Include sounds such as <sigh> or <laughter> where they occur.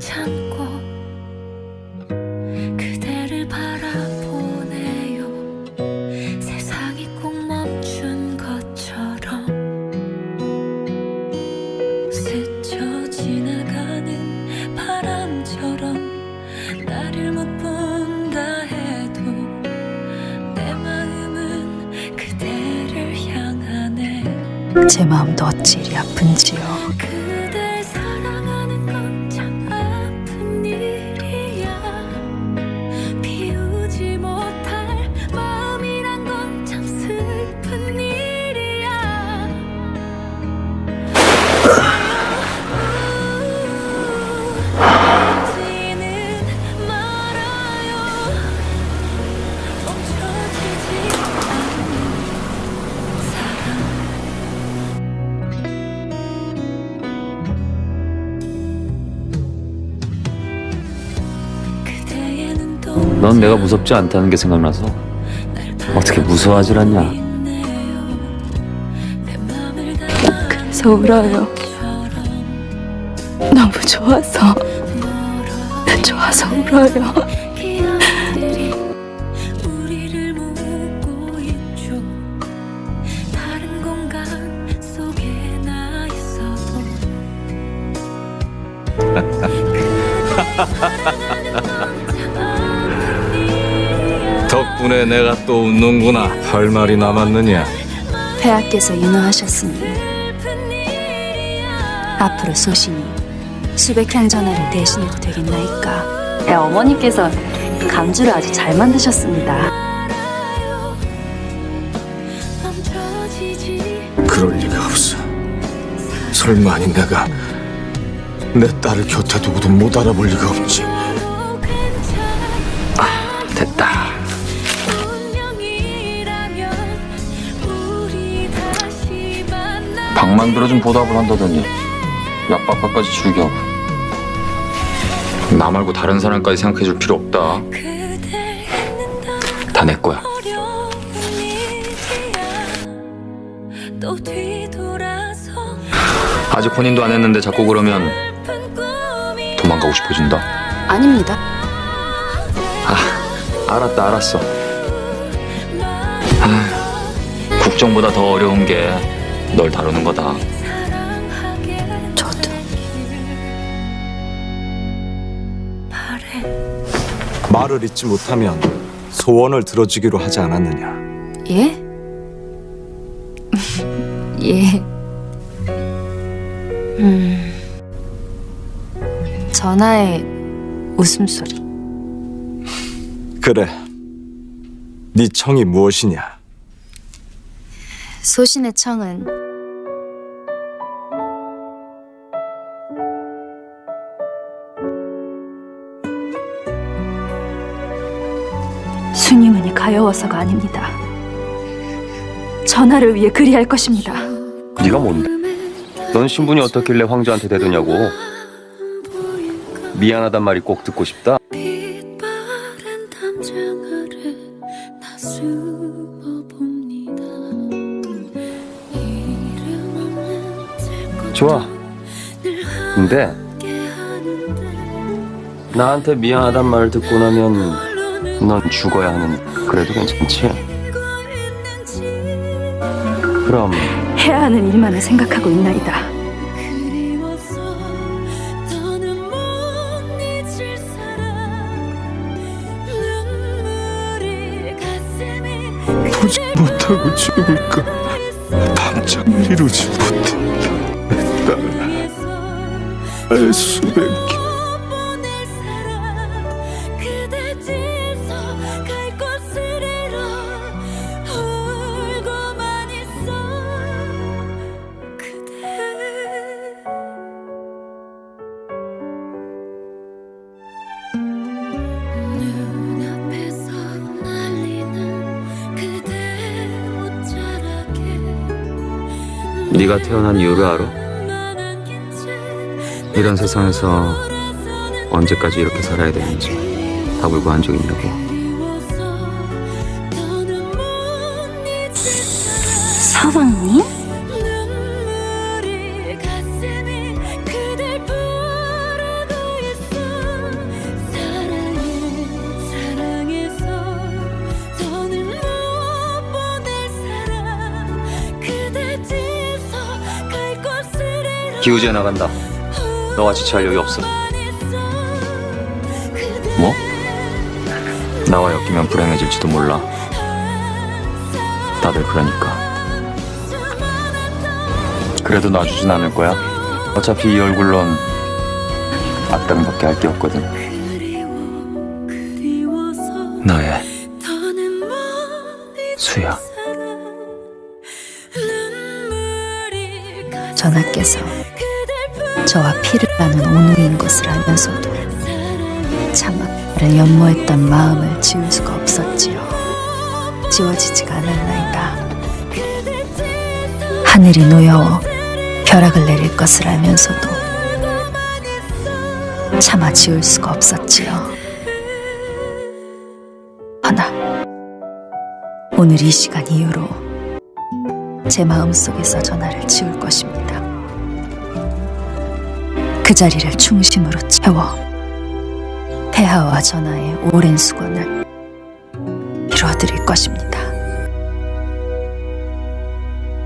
참고 그대를 바라보네요 세상이 꼭 멈춘 것처럼 스쳐 지나가는 바람처럼 나를 못 본다 해도 내 마음은 그대를 향하네 제 마음도 어찌 이리 아픈지요. 넌 내가 무섭지 않다는 게 생각나서 어떻게 무서워하질 않냐? 그래서 울어요. 너무 좋아서, 좋아서 울어요. 덕분에 내가 또 웃는구나. 할 말이 남았느냐? 폐하께서 유노하셨으니 앞으로 소신이 수백형 전하를 대신해도 되겠나이까. 네, 어머니께서 감주를 아주 잘 만드셨습니다. 그럴 리가 없어. 설마 아니 내가 내 딸을 곁에 두고도 못 알아볼 리가 없지. 아 됐다. 방 만 들어준 보답을 한다더니 약박까지 죽여. 나 말고 다른 사람까지 생각해줄 필요 없다. 다 내 거야. 아직 혼인도 안 했는데 자꾸 그러면 도망가고 싶어진다. 아닙니다. 알았다, 알았어. 국정보다 더 어려운 게 널 다루는 거다. 저도. 말을 잊지 못하면 소원을 들어주기로 하지 않았느냐? 예? <laughs> 예. 음. 전하의 웃음소리. 그래. 네 청이 무엇이냐? 소신의 청은 가여워서가 아닙니다. 전하를 위해 그리할 것입니다. 네가 뭔데? 넌 신분이 어떻길래 황제한테 대드냐고. 미안하단 말이 꼭 듣고 싶다. 좋아. 늘 근데 나한테 미안하단 말을 듣고 나면 넌 죽어야 하는. 그래도 괜찮지? 그럼 해야 하는 일만을 생각하고 있나이다. 보지 못하고 죽을까? 밤잠을 이루지 못해. 알 수밖에. 보낼 네가 태어난 이유를 알아? 이런 세상에서 언제까지 이렇게 살아야 되는지 답을 구한 적 있냐고. 서방님? 기우제 나간다. 너와 지체할 여유 없어. 뭐? 나와 엮이면 불행해질지도 몰라. 다들 그러니까. 그래도 놔주진 않을 거야. 어차피 이 얼굴론 악당밖에 할 게 없거든. 너의 수야. 그댈 저와 피를 나는 온우인 것을 알면서도 차마 나를 연모했던 마음을 지울 수가 없었지요. 지워지지가 않았나이다. 하늘이 노여워 벼락을 내릴 것을 알면서도 차마 지울 수가 없었지요. 하나, 오늘 이 시간 이후로 제 마음속에서 전화를 지울 것입니다. 그 자리를 중심으로 채워 태하와 전하의 오랜 수건을 이루어드릴 것입니다.